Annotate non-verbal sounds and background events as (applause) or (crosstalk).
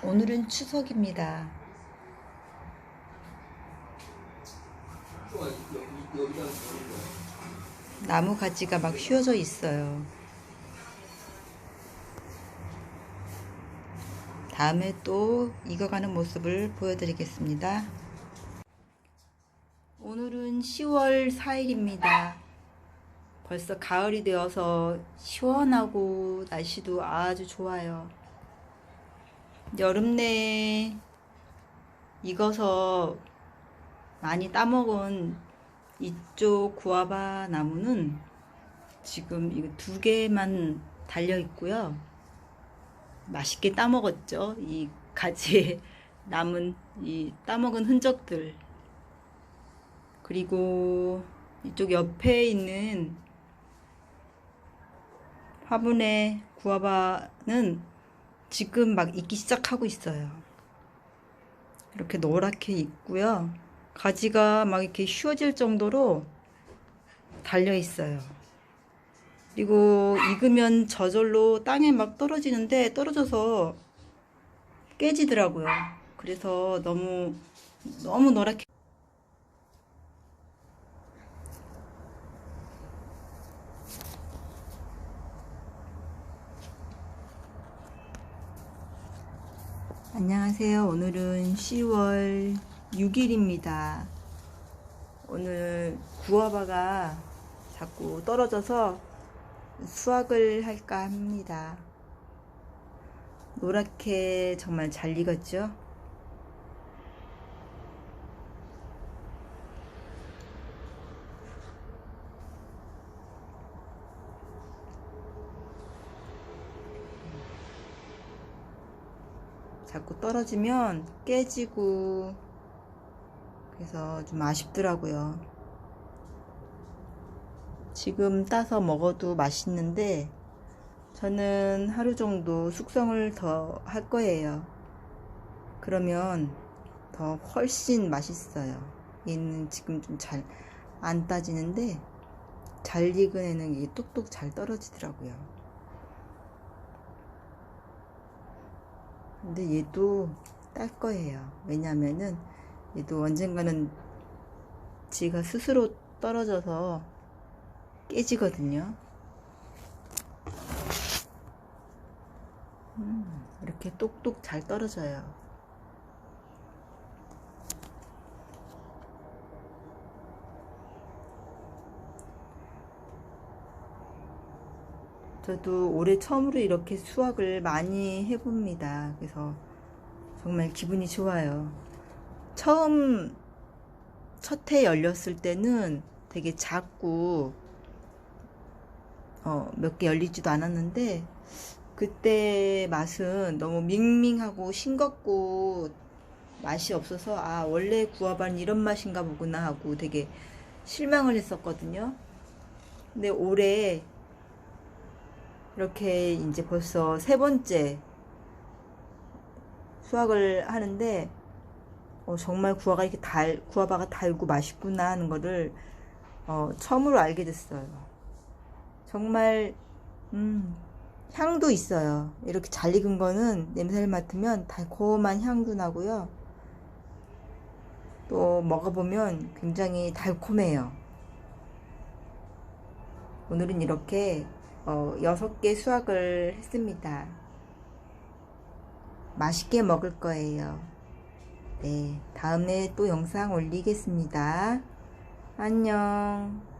오늘은 추석입니다. 나무 가지가 막 휘어져 있어요. 다음에 또 익어가는 모습을 보여드리겠습니다. 오늘은 10월 4일입니다. 벌써 가을이 되어서 시원하고 날씨도 아주 좋아요. 여름 내에 익어서 많이 따먹은 이쪽 구아바 나무는 지금 이거 두 개만 달려 있고요. 맛있게 따먹었죠. 이 가지에 (laughs) 남은 이 따먹은 흔적들. 그리고 이쪽 옆에 있는 화분의 구아바는 지금 막 익기 시작하고 있어요. 이렇게 노랗게 익고요. 가지가 막 이렇게 휘어질 정도로 달려 있어요. 그리고 익으면 저절로 땅에 막 떨어지는데 떨어져서 깨지더라고요. 그래서 너무 너무 노랗게 안녕하세요. 오늘은 10월 6일입니다. 오늘 구워바가 자꾸 떨어져서 수확을 할까 합니다. 노랗게 정말 잘 익었죠? 자꾸 떨어지면 깨지고 그래서 좀 아쉽더라고요. 지금 따서 먹어도 맛있는데 저는 하루 정도 숙성을 더 할 거예요. 그러면 더 훨씬 맛있어요. 얘는 지금 좀 잘 안 따지는데 잘 익은 애는 이게 뚝뚝 잘 떨어지더라고요. 근데 얘도 딸 거예요. 왜냐면은 얘도 언젠가는 지가 스스로 떨어져서 깨지거든요. 음, 이렇게 똑똑 잘 떨어져요. 저도 올해 처음으로 이렇게 수확을 많이 해봅니다. 그래서 정말 기분이 좋아요. 처음 첫 해 열렸을 때는 되게 작고 어, 몇 개 열리지도 않았는데 그때 맛은 너무 밍밍하고 싱겁고 맛이 없어서 아 원래 구아바는 이런 맛인가 보구나 하고 되게 실망을 했었거든요. 근데 올해 이렇게 이제 벌써 세 번째 수확을 하는데 어, 정말 구아가 이렇게 달 구아바가 달고 맛있구나 하는 거를 어, 처음으로 알게 됐어요. 정말 음, 향도 있어요. 이렇게 잘 익은 거는 냄새를 맡으면 달콤한 향도 나고요. 또 먹어보면 굉장히 달콤해요. 오늘은 이렇게 어, 6개 수확을 했습니다. 맛있게 먹을 거예요. 네, 다음에 또 영상 올리겠습니다. 안녕.